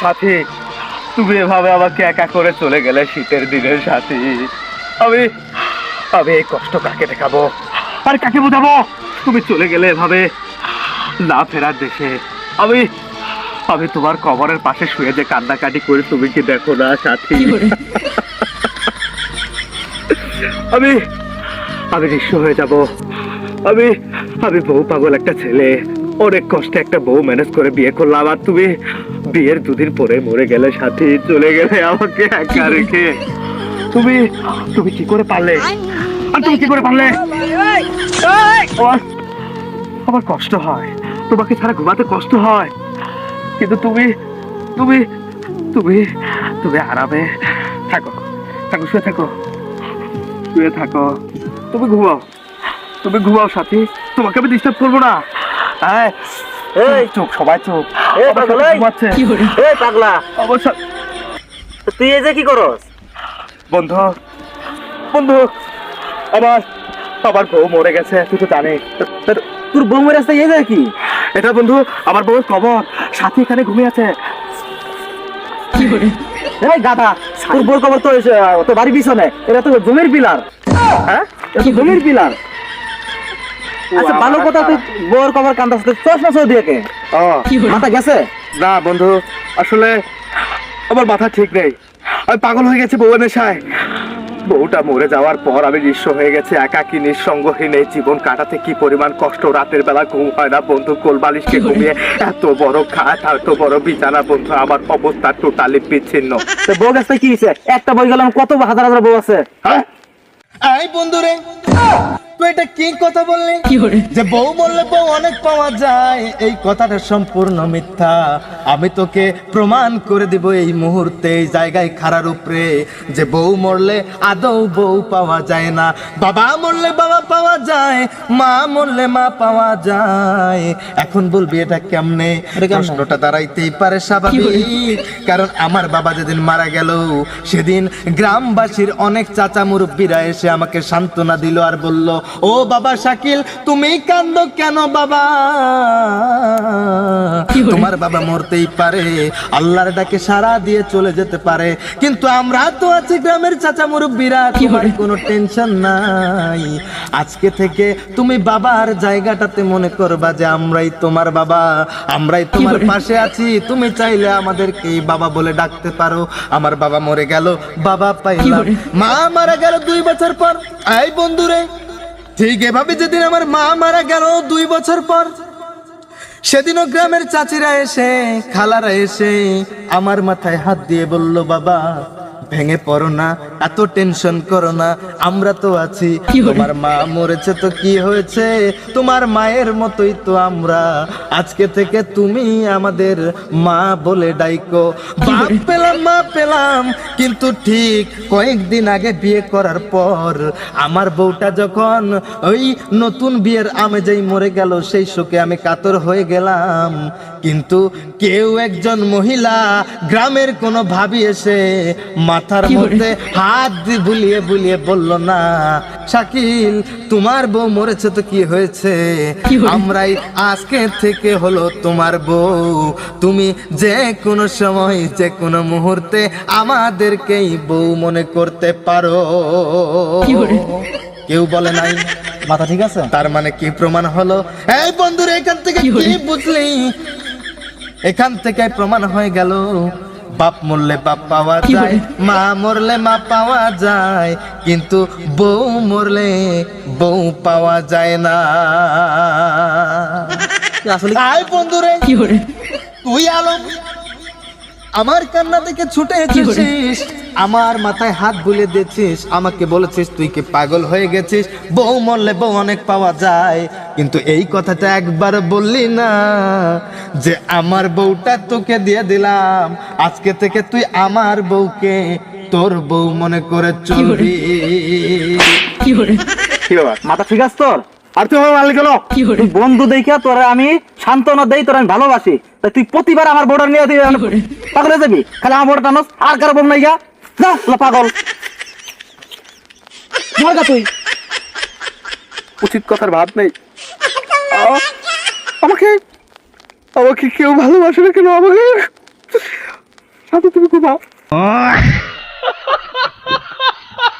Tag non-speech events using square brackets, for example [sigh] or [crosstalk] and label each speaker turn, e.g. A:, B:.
A: সাথী তুমি এভাবে আমাকে একা করে চলে গেলে শীতের দিনের সাথী। আমি আমি এই কষ্ট কাকে দেখাবো? আর কাকে বোঝাবো? তুমি চলে গেলে এভাবে না ফেরার দেশে। আমি আমি তোমার কবরের পাশে শুয়ে যে কান্নাকাটি করে তুমি কি দেখো না সাথী? আমি আমি নিঃস্ব হয়ে যাব। আমি আমি বউ পাগল একটা ছেলে। অনেক কষ্টে একটা বউ ম্যানেজ করে বিয়ে করলাম, আর তুমি বিয়ের দুদিন পরে মরে গেলে, সাথী চলে গেলে আমাকে একা রেখে। তুমি তুমি কি করে পারলে? আর তুমি কি করে পারলে? আমার কষ্ট হয়। তোমাকে ছাড়া ঘুমাতে কষ্ট হয়। কিন্তু তুমি তুমি তুমি তুমি আরামে থাকো। থাকো, শুয়ে থাকো। শুয়ে থাকো। তুমি ঘুমাও। তুমি ঘুমাও সাথী তোমাকে আমি ডিস্টার্ব করব না। হ্যাঁ এই চুপ সবাই চুপ।
B: এই। পাগলা তুই এই যে কি করস?
A: বন্ধু বন্ধু আমার আমার বউ মরে গেছে তুই তো জানিস।
B: তোর বৌমের রাস্তায় এই যায় কি?
A: এটা বন্ধু আমার বউয়ের কবর। সাথী এখানে ঘুমিয়ে আছে।
B: এই গাধা তোর বউর খবর তো তোর বাড়ির পিছনে। এটা তো জমির পিলার। হ্যাঁ? এটা তো জমির পিলার। আচ্ছা ভালো কথা তুই বউর কান্দাস চশমা চৌ দিয়ে কে? মাথা গেছে?
A: না বন্ধু আসলে আমার মাথা ঠিক নেই। আমি পাগল হয়ে গেছে বউয়ের নেশায়। বউটা মরে যাওয়ার পর আমি নিঃস্ব হয়ে গেছে একাকি নিঃসঙ্গহীন এই জীবন কাটাতে কি পরিমাণ কষ্ট? রাতের বেলা ঘুম হয় না বন্ধু কোলবালিশকে ঘুমিয়ে এত বড় খাট আর এত বড় বিছানা বন্ধু আমার অবস্থা টোটালি বিচ্ছিন্ন।
B: তো বউ গাছটা কি হয়েছে? একটা বই গেলাম কত হাজার হাজার বউ আছে?
A: হ্যাঁ?
C: আই বন্ধুরে তুই এটা কি কথা বললি? যে বউ বললে বউ অনেক পাওয়া যায়। এই কথাটা সম্পূর্ণ মিথ্যা। আমি তোকে প্রমাণ করে দিব এই মুহূর্তে এই জায়গায় খাড়ার উপরে। যে বউ মরলে আদৌ বউ পাওয়া যায় না। বাবা মরলে বাবা পাওয়া যায় মা মরলে মা পাওয়া যায়। এখন বলবি এটা কেমনে?
B: এটা কেমনে?
C: প্রশ্নটা দাঁড়াইতেই পারে স্বাভাবিক। কারণ আমার বাবা যেদিন মারা গেল সেদিন গ্রামবাসীর অনেক চাচা মুরব্বীরা এসে আমাকে সান্ত্বনা দিল আর বলল ও বাবা শাকিল তুমি কান্দ কেন বাবা? তোমার বাবা মরতেই পারে আল্লাহর ডাকে সারা দিয়ে চলে যেতে পারে কিন্তু আমরা তো আছি গ্রামের চাচা মুরব্বীরা তোমার কোনো টেনশন নাই। আজকে থেকে তুমি বাবার জায়গাটাতে মনে করবা যে আমরাই তোমার বাবা আমরাই তোমার পাশে আছি তুমি চাইলে আমাদেরকে বাবা বলে ডাকতে পারো। আমার বাবা মরে গেল বাবা পাইলাম। মা মারা গেল দুই বছর পর। আই বন্ধুরে ঠিক এভাবে যেদিন আমার মা মারা গেল দুই বছর পর, সেদিনও গ্রামের চাচিরা এসে, খালারা এসে আমার মাথায় হাত দিয়ে বলল, বাবা ভেঙে পড়ো না এত টেনশন করো না আমরা তো আছি। তোমার মা মরেছে তো কি হয়েছে? তোমার মায়ের মতোই তো আমরা। আজকে থেকে তুমি আমাদের মা বলে ডাইকো। বাপ পেলাম মা পেলাম কিন্তু ঠিক কয়েকদিন আগে বিয়ে করার পর আমার বউটা যখন ওই নতুন বিয়ের আমেজেই মরে গেল সেই শোকে আমি কাতর হয়ে গেলাম। কিন্তু কেউ একজন মহিলা গ্রামের কোনো ভাবি এসে মাথার মধ্যে হাত বুলিয়ে বুলিয়ে বলল না শাকিল তোমার বউ মরেছে তো কি হয়েছে? আমরাই আজকে থেকে হলো তোমার বউ। তুমি যে কোনো সময় যে কোনো মুহূর্তে আমাদেরকেই বউ মনে করতে পারো। কেউ বলে নাই।
B: মাথা ঠিক আছে?
C: তার মানে কি প্রমাণ হলো? এই বন্ধুরা এখান থেকে কি বুঝলি? এখান থেকে প্রমাণ হয়ে গেল বাপ মরলে বাপ পাওয়া যায় মা মরলে মা পাওয়া যায় কিন্তু বউ মরলে বউ পাওয়া যায় না।
B: আসলে
C: আয় বন্ধুরে তুই আলম আমার কান্না থেকে ছুটে এসেছিস। আমার মাথায় হাত বুলে দিয়েছিস আমাকে বলেছিস তুই কি পাগল হয়ে গেছিস? বউ মরলে বউ অনেক পাওয়া যায়। কিন্তু এই কথাটা একবার বললি না যে আমার বউটা তোকে দিয়ে দিলাম। আজকে থেকে তুই আমার বউকে তোর বউ মনে করে চলবি।
A: কি ব্যাপার?
B: মাথা ঠিক আছে তোর?
A: আর তুই আমার মালিক গেল
B: তুই বন্ধু দেখা তোরা আমি সান্ত্বনা দেই তোরা আমি ভালোবাসি। তাই তুই প্রতিবার আমার বোর্ডার নিয়ে দিবি পাগল হয়ে যাবি? খালি আমার বোর্ডার টানস আর কারও বোম নাই গা। যা লা পাগল। মর গা তুই।
A: উচিত কথার ভাব নেই। আমাকে আমাকে কেউ ভালোবাসে না কেন আমাকে? সাথে তুমি ঘুমাও। [laughs]